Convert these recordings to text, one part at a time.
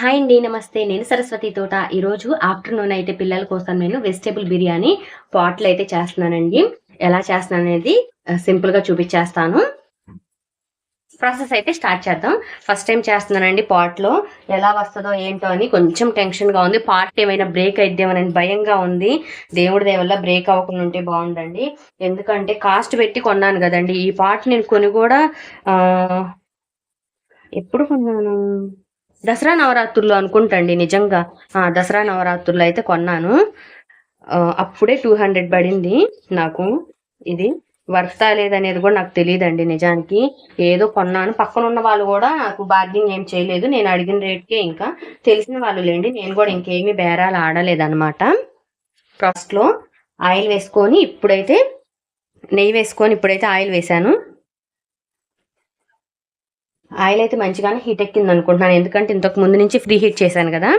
Hi అండి నమస్తే. నేను సరస్వతి తోట. ఈరోజు ఆఫ్టర్నూన్ అయితే పిల్లల కోసం నేను వెజిటేబుల్ బిర్యానీ పాట్లు అయితే చేస్తున్నానండి. ఎలా చేస్తున్నాను అనేది సింపుల్గా చూపించేస్తాను. ప్రాసెస్ అయితే స్టార్ట్ చేద్దాం. ఫస్ట్ టైం చేస్తున్నానండి పాట్లో. ఎలా వస్తుందో ఏంటో అని కొంచెం టెన్షన్గా ఉంది. పార్ట్ ఏమైనా బ్రేక్ అయిద్దామని భయంగా ఉంది. దేవుడి దేవల్ల బ్రేక్ అవ్వకుండా ఉంటే బాగుండండి. ఎందుకంటే కాస్ట్ పెట్టి కొన్నాను కదండి. ఈ పార్ట్ నేను కొని కూడా ఎప్పుడు కొన్నాను? దసరా నవరాత్రుల్లో అనుకుంటండి నిజంగా. ఆ దసరా నవరాత్రుల్లో అయితే కొన్నాను. అప్పుడే టూ హండ్రెడ్ పడింది నాకు. ఇది వర్తా లేదనేది కూడా నాకు తెలియదండి నిజానికి. ఏదో కొన్నాను. పక్కన ఉన్న వాళ్ళు కూడా నాకు బార్గింగ్ ఏం చేయలేదు. నేను అడిగిన రేట్కే ఇంకా. తెలిసిన వాళ్ళు లేండి. నేను కూడా ఇంకేమీ బేరాలు ఆడలేదన్నమాట. ఫస్ట్లో ఆయిల్ వేసుకొని ఇప్పుడైతే నెయ్యి వేసుకొని ఇప్పుడైతే ఆయిల్ వేసాను ఆయిల్ అయితే మంచిగానే హీట్ ఎక్కింది అనుకుంటున్నాను. ఎందుకంటే ఇంతకు ముందు నుంచి ఫ్రీ హీట్ చేశాను కదా.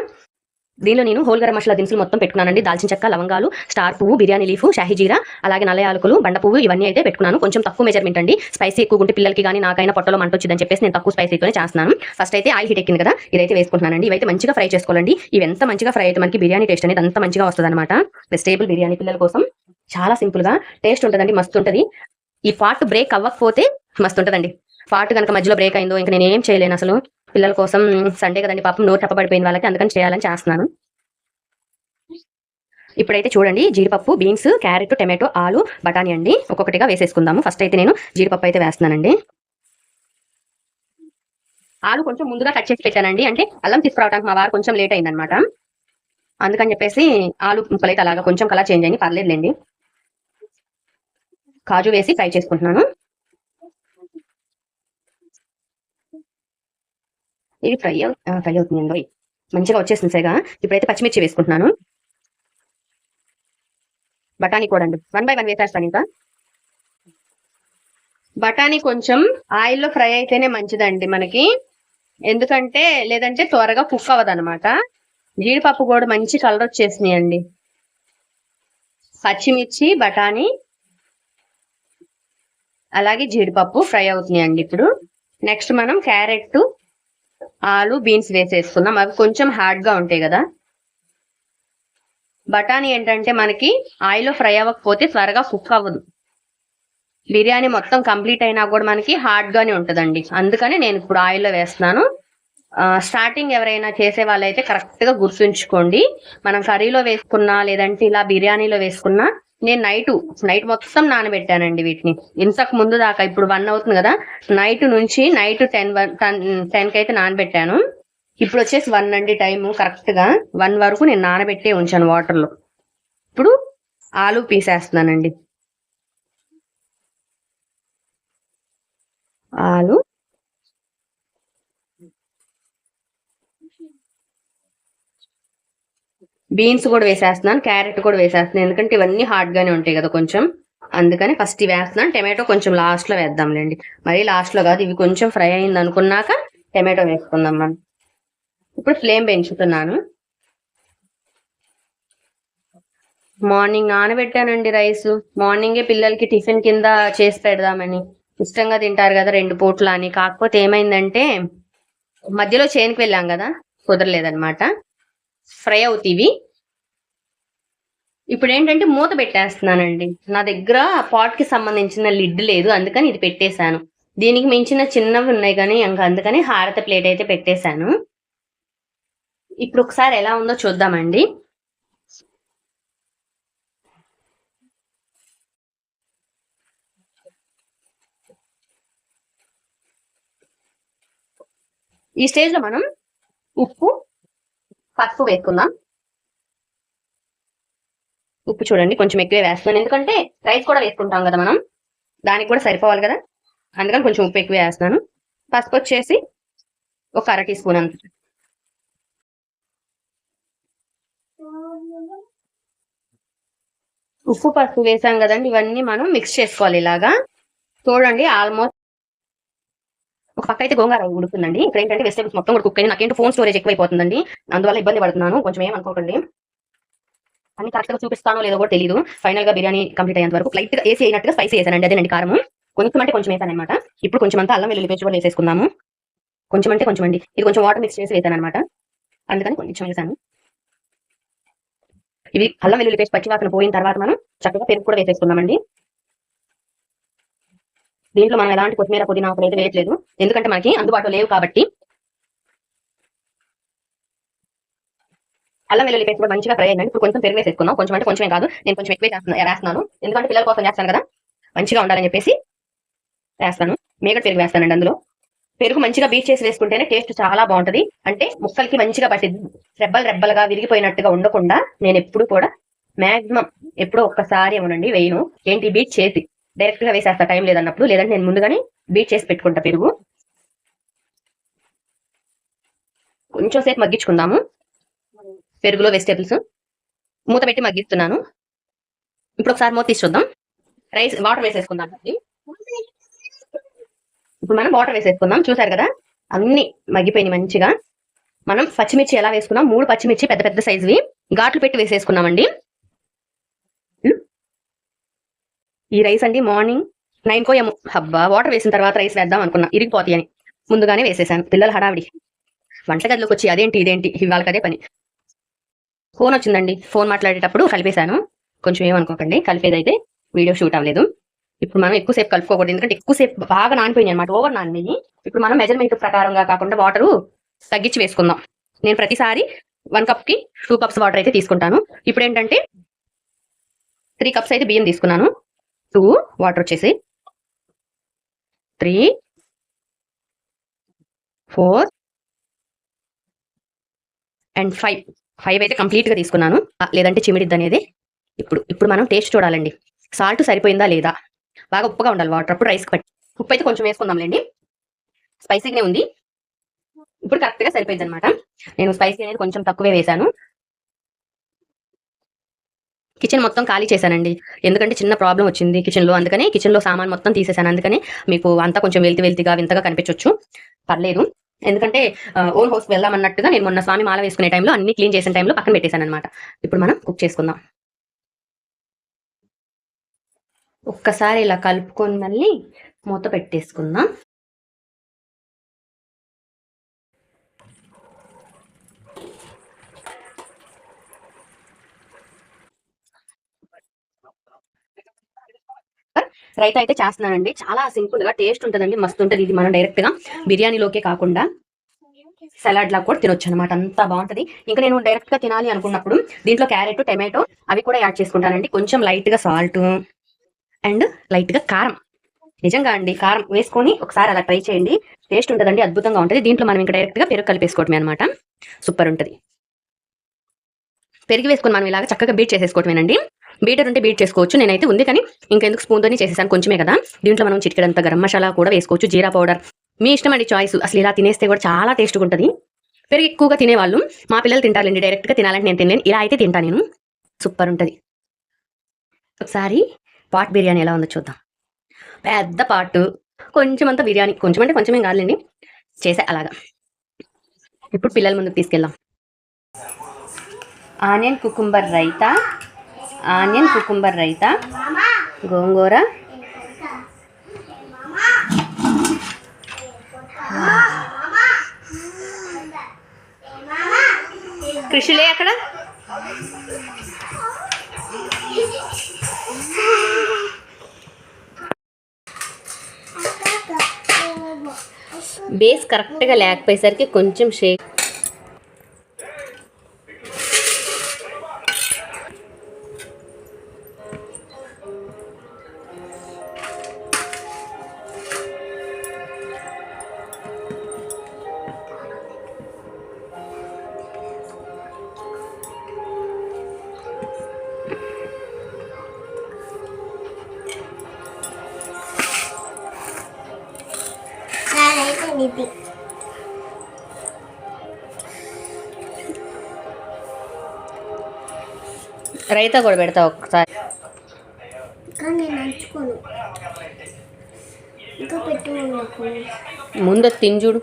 దీనిలో నేను హోల్ గరం మసాలా దినుసులు మొత్తం పెట్టుకున్నానండి. దాల్చిన చెక్క లవంగాలు స్టార్ పువ్వు బిర్యానీ లీఫ్ షాహీ జీరా అలాగే నల్ల యాలకులు బండ పువ్వు ఇవన్నీ అయితే పెట్టుకున్నాను. కొంచెం తక్కువ మెజర్మెంట్ అండి. స్పైసీ ఎక్కువ ఉంటే పిల్లలకి కానీ నాకైనా పొట్టలో మంట వచ్చిందని చెప్పేసి నేను తక్కువ స్పైసీతోనే చేస్తున్నాను. ఫస్ట్ అయితే ఆయిల్ హీట్ ఎక్కింది కదా. ఇదైతే వేసుకుంటున్నానండి. ఇవైతే మంచిగా ఫ్రై చేసుకోవాలండి. ఇవి ఎంత మంచిగా ఫ్రై అయితే మనకి బిర్యానీ టేస్ట్ అనేది అంత మంచిగా వస్తుంది అనమాట వెజిటేబుల్ బిర్యానీ పిల్లల కోసం చాలా సింపుల్గా టేస్ట్ ఉంటుందండి. మస్తు ఉంటది. ఈ పార్ట్ బ్రేక్ అవ్వకపోతే మస్తు ఉంటదండి. పార్ట్ కనుక మధ్యలో బ్రేక్ అయిందో ఇంకా నేను ఏం చేయలేను అసలు. పిల్లల కోసం సండే కదండి పాపం నోరు తప్పబడిపోయిన వాళ్ళకి అందుకని చేయాలని చేస్తున్నాను. ఇప్పుడైతే చూడండి జీడిపప్పు బీన్స్ క్యారెట్ టమాటో ఆలు బఠానీ అండి. ఒక్కొక్కటిగా వేసేసుకుందాము. ఫస్ట్ అయితే నేను జీడిపప్పు అయితే వేస్తున్నానండి. ఆలు కొంచెం ముందుగా కట్ చేసి పెట్టానండి. అంటే అల్లం తీసుకురావడానికి మా వారు కొంచెం లేట్ అయిందనమాట అందుకని చెప్పేసి ఆలు ముక్కలు అలాగా కొంచెం కలర్ చేంజ్ అయింది. పర్లేదులేండి. కాజు వేసి ఫ్రై చేసుకుంటున్నాను. ఇది ఫ్రై ఫ్రై అవుతుందండి. మంచిగా వచ్చేసింది సేగా. ఇప్పుడైతే పచ్చిమిర్చి వేసుకుంటున్నాను. బఠానీ కూడా అండి. వన్ బై వన్ వేసేస్తాను ఇంకా. బఠానీ కొంచెం ఆయిల్లో ఫ్రై అయితేనే మంచిదండి మనకి. ఎందుకంటే లేదంటే త్వరగా కుక్ అవ్వదు అనమాట జీడిపప్పు కూడా మంచి కలర్ వచ్చేసినాయి అండి పచ్చిమిర్చి బఠానీ అలాగే జీడిపప్పు ఫ్రై అవుతున్నాయి అండి ఇప్పుడు. నెక్స్ట్ మనం క్యారెట్ ఆలు బీన్స్ వేసేసుకుందాం. అవి కొంచెం హార్డ్గా ఉంటాయి కదా. బఠానీ ఏంటంటే మనకి ఆయిల్లో ఫ్రై అవ్వకపోతే త్వరగా కుక్ అవ్వదు. బిర్యానీ మొత్తం కంప్లీట్ అయినా కూడా మనకి హార్డ్గానే ఉంటుందండి. అందుకని నేను ఇప్పుడు ఆయిల్లో వేస్తున్నాను. స్టార్టింగ్ ఎవరైనా చేసే వాళ్ళైతే కరెక్ట్గా గుర్తుంచుకోండి. మనం కర్రీలో వేసుకున్నా లేదంటే ఇలా బిర్యానీలో వేసుకున్నా నేను నైట్ నైట్ మొత్తం నానబెట్టానండి వీటిని. ఇంతకు ముందు దాకా ఇప్పుడు వన్ అవుతుంది కదా నైట్ నుంచి నైట్ టెన్ టెన్కి అయితే నానబెట్టాను. ఇప్పుడు వచ్చేసి వన్ అండి టైము కరెక్ట్గా వన్ వరకు నేను నానబెట్టే ఉంచాను వాటర్లో. ఇప్పుడు ఆలు పీసేస్తున్నానండి. ఆలు. బీన్స్ కూడా వేసేస్తున్నాను క్యారెట్ కూడా వేసేస్తున్నాను. ఎందుకంటే ఇవన్నీ హార్డ్గానే ఉంటాయి కదా కొంచెం. అందుకని ఫస్ట్ ఇవి వేస్తున్నాను. టమాటో కొంచెం లాస్ట్లో వేద్దాంలేండి. మరీ లాస్ట్లో కాదు ఇవి కొంచెం ఫ్రై అయింది అనుకున్నాక టమాటో వేసుకుందాం మనం ఇప్పుడు ఫ్లేమ్ పెంచుతున్నాను. మార్నింగ్ నానబెట్టానండి రైస్ మార్నింగే పిల్లలకి టిఫిన్ కింద చేసి పెడదామని. ఇష్టంగా తింటారు కదా రెండు పూట్ల అని. కాకపోతే ఏమైందంటే మధ్యలో చేనుకు వెళ్ళాం కదా కుదరలేదన్నమాట. ఫ్రై అవుతీవి. ఇప్పుడు ఏంటంటే మూత పెట్టేస్తున్నానండి. నా దగ్గర పాట్కి సంబంధించిన లిడ్ లేదు అందుకని ఇది పెట్టేశాను. దీనికి మించిన చిన్నవి ఉన్నాయి కానీ ఇంకా అందుకని హారత ప్లేట్ అయితే పెట్టేశాను. ఇప్పుడు ఒకసారి ఎలా ఉందో చూద్దామండి. ఈ స్టేజ్లో మనం ఉప్పు పసుపు వేసుకుందాం. ఉప్పు చూడండి కొంచెం ఎక్కువే వేస్తున్నాను. ఎందుకంటే రైస్ కూడా వేసుకుంటాం కదా మనం. దానికి కూడా సరిపోవాలి కదా. అందుకని కొంచెం ఉప్పు ఎక్కువ వేస్తున్నాను. పసుపు వచ్చేసి ఒక అర టీ స్పూన్ అంత. ఉప్పు పసుపు వేసాం కదండి ఇవన్నీ మనం మిక్స్ చేసుకోవాలి ఇలాగా. చూడండి ఆల్మోస్ట్ ఒక పక్క అయితే గోంగూర ఉడుకుతుందండి ఇక్కడ ఏంటంటే వెజిటేబుల్స్ మొత్తం కూడా కుక్ అయింది నాకేంటి ఫోన్ స్టోరేజ్ ఎక్కువైపోతుందండి. అందువల్ల ఇబ్బంది పడుతున్నాను. కొంచెం ఏమనుకోకండి అన్ని కరెక్ట్గా చూపిస్తానో లేదో కూడా తెలియదు ఫైనల్గా బిర్యానీ కంప్లీట్ అయ్యేంత వరకు లైట్గా ఏసీ అయినట్టుగా స్పైసీ వేసానండి అదేనండి కారము. కొంచెం అంటే కొంచెం వేసాను అనమాట ఇప్పుడు కొంచెం అంతా అల్లం వెల్లుల్లి పేస్ట్ కూడా వేసేసుకుందాము. కొంచెం అంటే కొంచెం అండి. ఇది కొంచెం వాటర్ మిక్స్ చేసి వేసాను అనమాట అందుకని కొంచెం వేసాను. ఇవి అల్లం వెల్లుల్లి పేస్ట్ పచ్చివాసన పోయిన తర్వాత మనం చక్కగా పెరుగు కూడా వేసేసుకుందామండి. దీంట్లో మనం ఎలాంటి కొత్తిమీర పుదీనా అయితే వేయట్లేదు. ఎందుకంటే మనకి అందుబాటులో లేవు కాబట్టి అల్లం వెల్లుల్లి పేస్ట్ కూడా మంచిగా ఫ్రై అయిందండి. ఇప్పుడు కొంచెం పెరుగు వేసేసుకున్నాం కొంచెం అంటే కొంచెమే కాదు. నేను కొంచెం ఎక్కువ వేస్తాను ఎందుకంటే పిల్లల కోసం చేస్తాను కదా. మంచిగా ఉండాలని చెప్పేసి వేస్తాను. మేగడ పెరుగు వేస్తానండి అందులో. పెరుగు మంచిగా బీట్ చేసి వేసుకుంటేనే టేస్ట్ చాలా బాగుంటది. అంటే ముక్కలకి మంచిగా పట్టింది రెబ్బలు రెబ్బలుగా విరిగిపోయినట్టుగా ఉండకుండా నేను ఎప్పుడు కూడా మాక్సిమం ఎప్పుడో ఒక్కసారి ఏమోనండి వేయను. ఏంటి? బీట్ చేసి. డైరెక్ట్గా వేసేస్తా టైం లేదన్నప్పుడు లేదంటే నేను ముందుగానే బీట్ చేసి పెట్టుకుంటా పెరుగు. కొంచెం సేపు మగ్గించుకుందాము. పెరుగులో వెజిటేబుల్స్ మూత పెట్టి మగ్గిస్తున్నాను. ఇప్పుడు ఒకసారి మూత తీసి చూద్దాం. రైస్ వాటర్ వేసేసుకుందాం అండి. ఇప్పుడు మనం వాటర్ వేసేసుకుందాం. చూసారు కదా? అన్ని మగ్గిపోయినాయి మంచిగా. మనం పచ్చిమిర్చి ఎలా వేసుకున్నాం? మూడు పచ్చిమిర్చి పెద్ద పెద్ద సైజువి ఘాట్లు పెట్టి వేసేసుకున్నామండి. ఈ రైస్ అండి మార్నింగ్ నైన్ కో ఏమో. హబ్బా వాటర్ వేసిన తర్వాత రైస్ వేద్దాం అనుకున్నా. ఇరిగిపోతాయి అని. ముందుగానే వేసేసాను. పిల్లల హడావిడి. వంటగదిలోకి వచ్చి అదేంటి ఇదేంటి? ఇవాళ కదే పని. ఫోన్ వచ్చిందండి. ఫోన్ మాట్లాడేటప్పుడు కలిపేశాను. కొంచెం ఏమనుకోకండి. కలిపేదైతే వీడియో షూట్ అవ్వలేదు. ఇప్పుడు మనం ఎక్కువసేపు కలుపుకోకూడదు. ఎందుకంటే ఎక్కువసేపు బాగా నానిపోయింది అనమాట ఓవర్ నానిపోయి ఇప్పుడు మనం మెజర్మెంట్ ప్రకారంగా కాకుండా వాటర్ తగ్గించి వేసుకుందాం. నేను ప్రతిసారి వన్ కప్కి టూ కప్స్ వాటర్ అయితే తీసుకుంటాను. ఇప్పుడు ఏంటంటే త్రీ కప్స్ అయితే బియ్యం తీసుకున్నాను. టూ వాటర్ వచ్చేసి. Three four and five. Five అయితే కంప్లీట్గా తీసుకున్నాను లేదంటే చిమిడిద్ది అనేది. ఇప్పుడు ఇప్పుడు మనం టేస్ట్ చూడాలండి. సాల్ట్ సరిపోయిందా లేదా? బాగా ఉప్పుగా ఉండాలి వాటర్. అప్పుడు రైస్ పట్టి. ఉప్పు అయితే కొంచెం వేసుకుందాంలేండి. స్పైసీగానే ఉంది. ఇప్పుడు కరెక్ట్గా సరిపోయింది అనమాట నేను స్పైసీ అనేది కొంచెం తక్కువే వేశాను. కిచెన్ మొత్తం ఖాళీ చేశానండి. ఎందుకంటే చిన్న ప్రాబ్లం వచ్చింది కిచెన్లో. అందుకని కిచెన్లో సామాన్ మొత్తం తీసేశాను. అందుకని మీకు అంతా కొంచెం వెళ్తి వెళ్తిగా వింతగా కనిపించవచ్చు పర్లేదు. ఎందుకంటే ఓన్ హౌస్ వెళ్దామన్నట్టుగా నేను మొన్న స్వామి మాల వేసుకునే టైంలో అన్ని క్లీన్ చేసిన టైంలో పక్కన పెట్టేశాను అనమాట ఇప్పుడు మనం కుక్ చేసుకుందాం. ఒక్కసారి ఇలా కలుపుకొని మళ్ళీ మూత పెట్టేసుకుందాం. రైతా అయితే చేస్తున్నానండి చాలా సింపుల్గా టేస్ట్ ఉంటుందండి. మస్తు ఉంటుంది. ఇది మనం డైరెక్ట్గా బిర్యానీలోకే కాకుండా సలాడ్ లా కూడా తినొచ్చు అనమాట అంత బాగుంటది. ఇంకా నేను డైరెక్ట్గా తినాలి అనుకున్నప్పుడు దీంట్లో క్యారెట్ టమాటో అవి కూడా యాడ్ చేసుకుంటానండి. కొంచెం లైట్గా సాల్ట్ అండ్ లైట్గా కారం. నిజంగా అండి కారం వేసుకొని ఒకసారి అలా ట్రై చేయండి. టేస్ట్ ఉంటుందండి. అద్భుతంగా ఉంటుంది. దీంట్లో మనం ఇంకా డైరెక్ట్గా పెరుగు కలిపేసుకోవటమే అనమాట సూపర్ ఉంటుంది. పెరిగి వేసుకొని మనం ఇలాగ చక్కగా బీట్ చేసేసుకోవటమేనండి బీటర్ ఉంటే బీట్ చేసుకోవచ్చు. నేనైతే ఉంది కానీ ఇంకెందుకు స్పూన్తోనే చేసేసాను. కొంచెమే కదా. దీంట్లో మనం చిటికెడంత గరం మసాలా కూడా వేసుకోవచ్చు. జీరా పౌడర్. మీ ఇష్టం అండి చాయిస్ అసలు ఇలా తినేస్తే కూడా చాలా టేస్ట్గా ఉంటుంది. పెరుగు ఎక్కువగా తినేవాళ్ళు. మా పిల్లలు తింటారండి డైరెక్ట్గా తినాలంటే నేను తినలేను. ఇలా అయితే తింటా నేను. సూపర్ ఉంటుంది. ఒకసారి పాట్ బిర్యానీ ఎలా ఉందో చూద్దాం. పెద్ద పాటు కొంచెం అంత బిర్యానీ. కొంచెం అంటే కొంచెమేం కాదులేండి. చేసే అలాగా. ఇప్పుడు పిల్లల ముందుకు తీసుకెళ్దాం. Onion cucumber raita. Onion cucumber raita gongura. కృషిలే అక్కడ? బేస్ కరెక్ట్గా లేకపోయేసరికి కొంచెం షేక్ నిధి రైతా కూడా పెడతా ఒకసారి ముందు తిని చూడు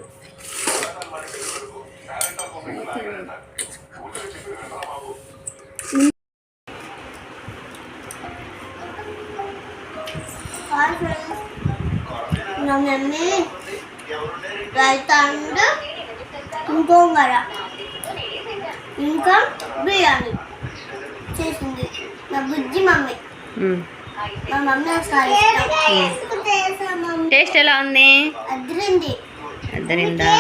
హాయ్ ఫ్రెండ్స్ నా గోంగూర ఇంకా బిర్యానీ చేసింది. నా బుజ్జి మమ్మీ. మ్మ్. మా మమ్మీ ఒకసారి టేస్ట్ ఎలా ఉంది? అదిరింది. అద్దరిందా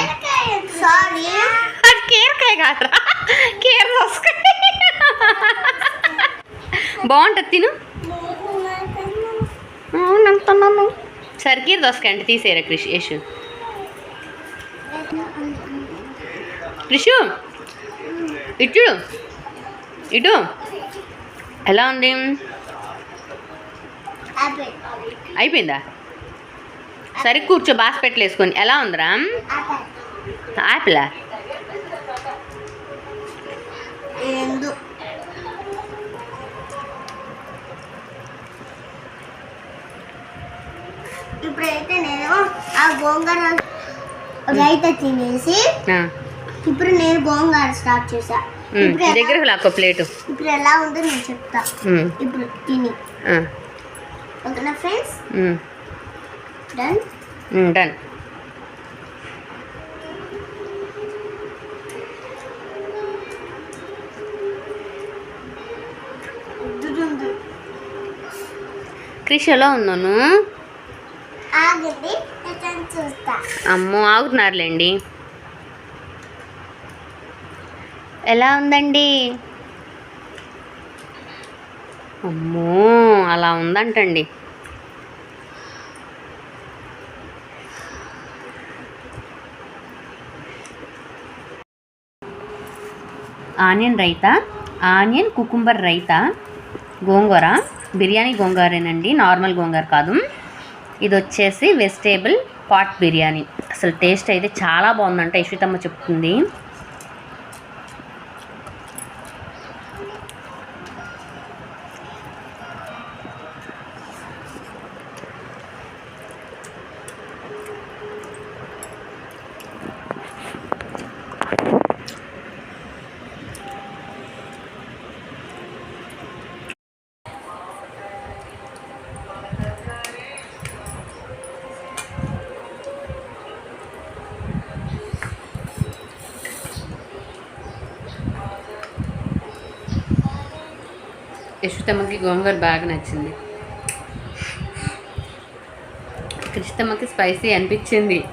సారీ. అది కీరకాయ కాదురా. కీర దోసకాయ. బాగుంటుంది తిను. అవునంటున్నాను సరే కీర దోసకాయ అంటే తీసేయరా క్రిష్ యశు క్రిషు ఇటు. ఇటు. ఎలా ఉంది? అయిపోయిందా? సరే కూర్చో బాస్పెట్లు వేసుకొని. ఎలా ఉందిరా? యాపిల్ ఇప్పుడైతే నేను ఆ గోంగూర రైతా తినేసి ఇప్పుడు నేను గోంగూర స్టార్ట్ ఎలా- దగ్గరకు లాక్కో ప్లేటు. ఇప్పుడు ఎలా ఉందో నేను చెప్తా. ఇప్పుడు తిని. ఓకేనా ఫ్రెండ్స్ డన్ డన్ క్రిష్ ఎలా చూస్తా. అమ్మో ఆగుతున్నారులేండి. ఎలా ఉందండి? అమ్మో అలా ఉందంటండి. Onion raita? Onion cucumber raita? Gongura? Biryani గోంగూరేనండి normal గోంగూర కాదు. ఇది వచ్చేసి వెజిటేబుల్ పాట్ బిర్యానీ. అసలు టేస్ట్ అయితే చాలా బాగుందంట ఇషితమ్మ చెప్తుంది. యశుతమ్మకి గోంగూర బాగా నచ్చింది. కృష్ణమ్మకి స్పైసీ అనిపించింది.